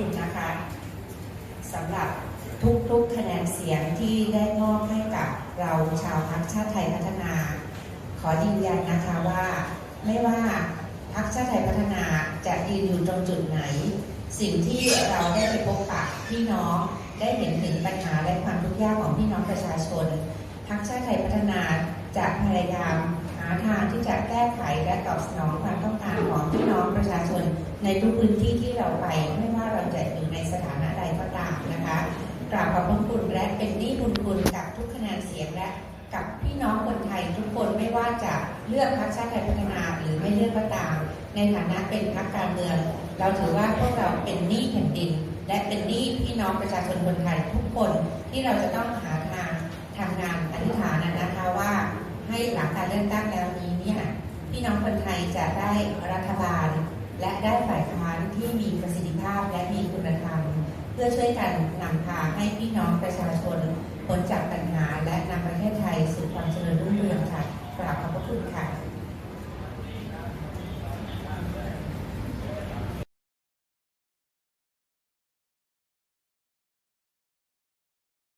คุณนะคะสำหรับทุกๆคะแนนเสียงที่ได้มอบให้กับเราชาวพรรคชาติไทยพัฒนา ขอยืนยันนะคะว่า ไม่ว่าพรรคชาติไทยพัฒนาจะยืนอยู่ตรงจุดไหน สิ่งที่เราได้ไปพบปะพี่น้องได้เห็นถึงปัญหาและความทุกข์ยากของพี่น้องประชาชนพรรคชาติไทยพัฒนาจะพยายามหาทางที่จะแก้ไขและตอบสนองความต้องการของพี่น้องประชาชนในทุกพื้นที่ที่เราไป พี่น้องคนไทยทุกคนไม่ว่าจะเลือกพรรคชาติไทยพัฒนาหรือไม่เลือกก็ตาม ในฐานะเป็นพรรคการเมือง เราถือว่าพวกเราเป็นหนี้แผ่นดิน และเป็นหนี้พี่น้องประชาชนคนไทยทุกคนที่เราจะต้องหาทางทำงานอธิษฐานนะคะว่าให้หลังการเลือกตั้งแล้วนี้เนี่ยพี่น้องคนไทยจะได้รัฐบาล และได้ฝ่ายค้านที่มีประสิทธิภาพและมีคุณธรรม เพื่อช่วยกันนำพาให้พี่น้องประชาชน